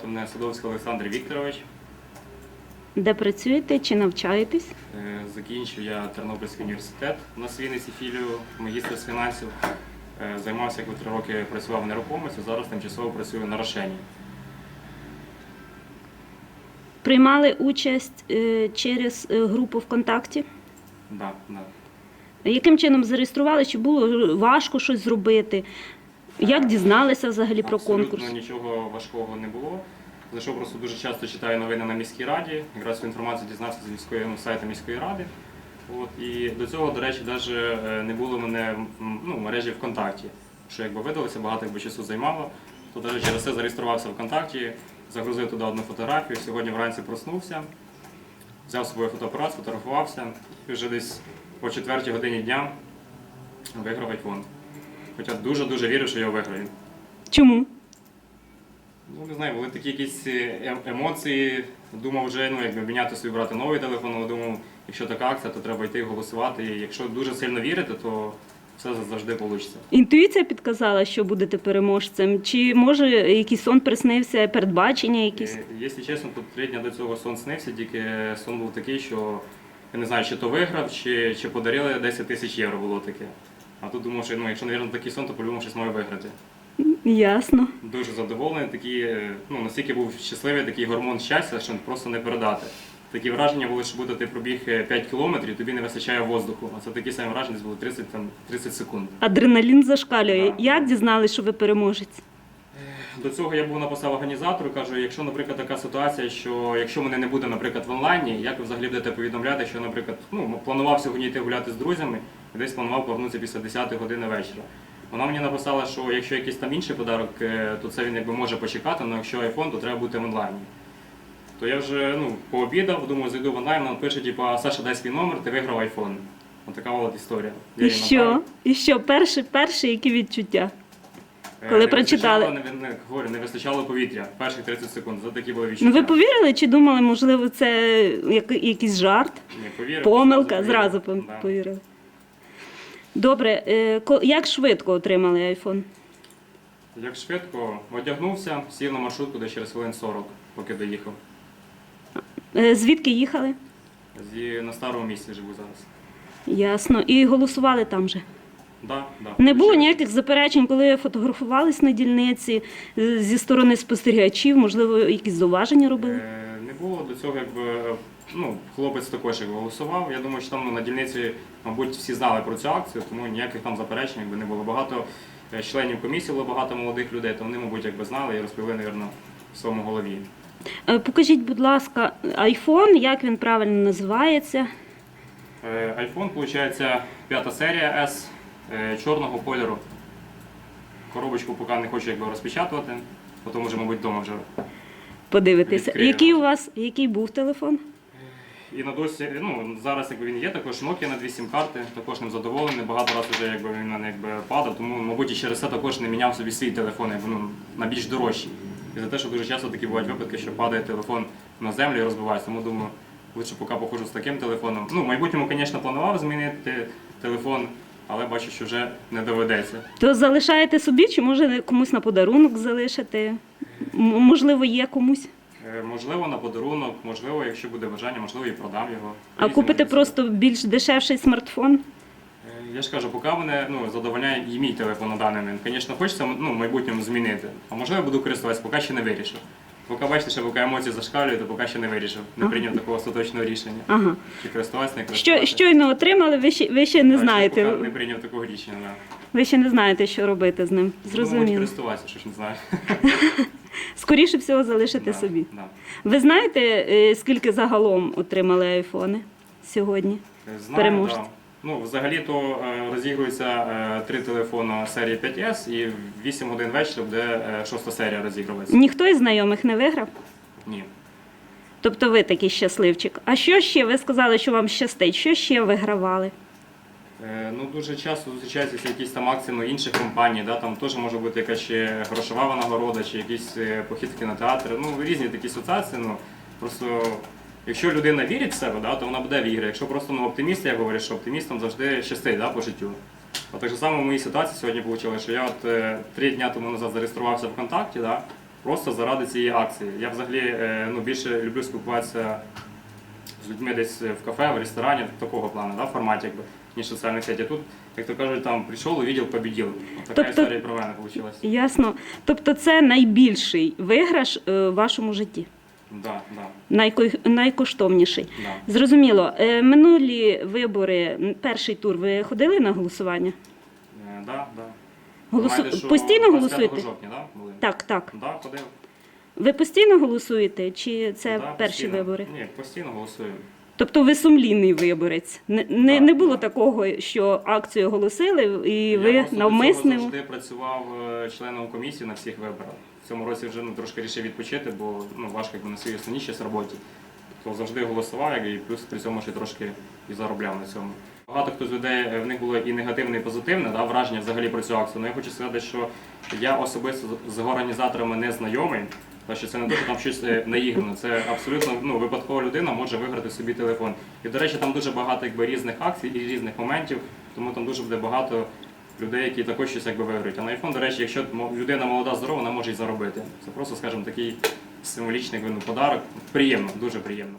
звати мене Садовський Олександр Вікторович. Де працюєте чи навчаєтесь? Е, Закінчив я Тернопільський університет на Вінниці філію, магістр з фінансів. Е, Займався, якби три роки працював в нерухомості, зараз тимчасово працюю на Рошені. Приймали участь е, через групу ВКонтакті? Да, да. Яким чином зареєстрували? Чи було важко щось зробити? Як дізналися взагалі про Абсолютно конкурс? нічого важкого не було. За що просто дуже часто читаю новини на міській раді. Якраз цю інформацію дізнався з міської ну, сайту міської ради. От, і до цього, до речі, навіть не було мене ну, в мережі ВКонтакті, що якби видалося, багато якби часу займало. То навіть через це зареєструвався ВКонтакті, загрузив туди одну фотографію. Сьогодні вранці проснувся, взяв з собою фотоапарат, сфотографувався і вже десь по четвертій годині дня виграв айфон. Хоча дуже-дуже вірив, що я виграю. Чому? Ну, не знаю, були такі якісь е, ем- емоції. Думав вже ну, якби міняти собі брати новий телефон, але думав, якщо така акція, то треба йти голосувати. І якщо дуже сильно вірити, то все завжди вийде. Інтуїція підказала, що будете переможцем? Чи може якийсь сон приснився, передбачення якісь? Е, Якщо чесно, то три дня до цього сон снився, тільки сон був такий, що я не знаю, чи то виграв, чи, чи подарили 10 тисяч євро було таке. А тут думав, що ну, якщо, мабуть, такий сон, то по-любому щось маю виграти. Ясно. Дуже задоволений, такий, е, ну, настільки був щасливий, такий гормон щастя, що просто не передати. Такі враження були, що буде ти пробіг е, 5 кілометрів, тобі не вистачає воздуху. А це такі самі враження десь було 30, там, 30 секунд. Адреналін зашкалює. Да. Як дізналися, що ви переможець? До цього я був написав організатору, кажу, якщо, наприклад, така ситуація, що якщо мене не буде, наприклад, в онлайні, як ви взагалі будете повідомляти, що, наприклад, ну, планував сьогодні йти гуляти з друзями, десь планував повернутися після 10 години вечора. Вона мені написала, що якщо якийсь там інший подарок, е, то це він якби може почекати, але якщо iPhone, то треба бути в онлайні. То я вже ну, пообідав, думаю, зайду в онлайн, вона пише, типу, Саша, дай свій номер, ти виграв iPhone. Ось така от історія. Я І що? І що? Перші, перші які відчуття? Е, Коли не прочитали? вистачало, Не, не, говорю, не вистачало повітря. Перших 30 секунд. За такі були відчуття. Ну ви повірили чи думали, можливо, це як- якийсь жарт? Ні, повірив, Помилка, повірив. зразу пом- Да. повірили. Добре, е, ко- як швидко отримали айфон? Як швидко одягнувся, сів на маршрутку десь через хвилин 40, поки доїхав. Е, Звідки їхали? Зі, на старому місці живу зараз. Ясно. І голосували там же. Да, да. Не було Ще- ніяких заперечень, коли фотографувались на дільниці е, зі сторони спостерігачів, можливо, якісь зауваження робили? Е, Не було до цього, якби ну, хлопець також як голосував. Я думаю, що там ну, на дільниці, мабуть, всі знали про цю акцію, тому ніяких там заперечень якби, не було. Багато е, членів комісії було багато молодих людей, то вони, мабуть, якби знали і розповіли, мабуть, в своєму голові. Е, Покажіть, будь ласка, айфон, як він правильно називається? Е, iPhone, виходить, п'ята серія S е, чорного кольору. Коробочку поки не хочу якби, розпечатувати, потім вже, мабуть, вдома вже. Подивитися. Який у вас який був телефон? І на досі, ну, зараз якби він є, також Nokia на дві сім-карти, також ним задоволений. Багато разів вже якби, він мене якби, падав, тому, мабуть, і через це також не міняв собі свій телефон якби, ну, на більш дорожчий. І за те, що дуже часто такі бувають випадки, що падає телефон на землю і розбивається. Тому думаю, лучше поки походжу з таким телефоном. Ну, в майбутньому, звісно, планував змінити телефон, але бачу, що вже не доведеться. То залишаєте собі, чи може комусь на подарунок залишити? Можливо, є комусь. Е, Можливо, на подарунок, можливо, якщо буде бажання, можливо, і продам його. А Різні купите просто більш дешевший смартфон? Е, Я ж кажу, поки мене ну, задовольняє і мій телефон на даний момент. Звісно, хочеться ну, в майбутньому змінити. А можливо, буду користуватися, поки ще не вирішив. Поки бачите, що поки емоції зашкалюють, то поки ще не вирішив. Не Ага. прийняв такого остаточного рішення. Ага. Чи користуватися, не Що, щойно отримали, ви ще, ви ще не Так, знаєте. Поки не прийняв такого рішення, да. Ви ще не знаєте, що робити з ним. Ну, мабуть, користуватися, що ж не знаю. Скоріше всього залишите Да, собі. да. Ви знаєте, е, скільки загалом отримали айфони сьогодні? Е, Знаю, да. Ну, взагалі-то е, розігрується три телефони серії 5S і в 8 годин вечора буде е, шоста серія розігруватися. Ніхто із знайомих не виграв? Ні. Тобто ви такий щасливчик. А що ще? Ви сказали, що вам щастить. Що ще вигравали? Е, Ну, дуже часто зустрічаються якісь там акції ну, інших компаній, да, там теж може бути якась ще грошова винагорода, чи якийсь е, похід в кінотеатр. Ну, різні такі ситуації. Ну, просто якщо людина вірить в себе, да, то вона буде в ігри. Якщо просто ну, оптиміст, я говорю, що оптимістам завжди щастить да, по життю. От так само в моїй ситуації сьогодні вийшло, що я от е, три дні тому назад зареєструвався ВКонтакті, да, просто заради цієї акції. Я взагалі ну, більше люблю спілкуватися з людьми десь в кафе, в ресторані, такого плану, да, в форматі, якби, ніж соціальних сетях. Тут, як то кажуть, там прийшов, увидел, победил. Така Тобто- історія про мене вийшла. Ясно. Тобто це найбільший виграш е, в вашому житті, Да, да, найко- найкоштовніший. да. Зрозуміло. Е, Минулі вибори, перший тур, ви ходили на голосування? Е, да, да. Голосу... Знаєте, Постійно голосуєте? жовтня, да, були? Так, так. Да, ходив. Ви постійно голосуєте, чи це Да, перші постійно. вибори? Ні, постійно голосую. Тобто ви сумлінний виборець. Не, не, не було такого, що акцію оголосили, і Я ви навмисно. цього завжди працював е, членом комісії на всіх виборах. В цьому році вже ну, трошки рішив відпочити, бо ну, важко якби, на своїй основній ще роботі. То завжди голосував і плюс при цьому ще трошки і заробляв на цьому. Багато хто з людей е, в них було і негативне, і позитивне да, враження взагалі про цю акцію. Ну я хочу сказати, що я особисто з- з організаторами не знайомий. Що це не те, там щось е, наіграно. Це абсолютно ну, випадкова людина може виграти собі телефон. І, до речі, там дуже багато якби, різних акцій і різних моментів, тому там дуже буде багато людей, які також щось якби виграють. А на iPhone, до речі, якщо людина молода, здорова, вона може і заробити. Це просто, скажімо, такий символічний ну, подарок. Приємно, дуже приємно.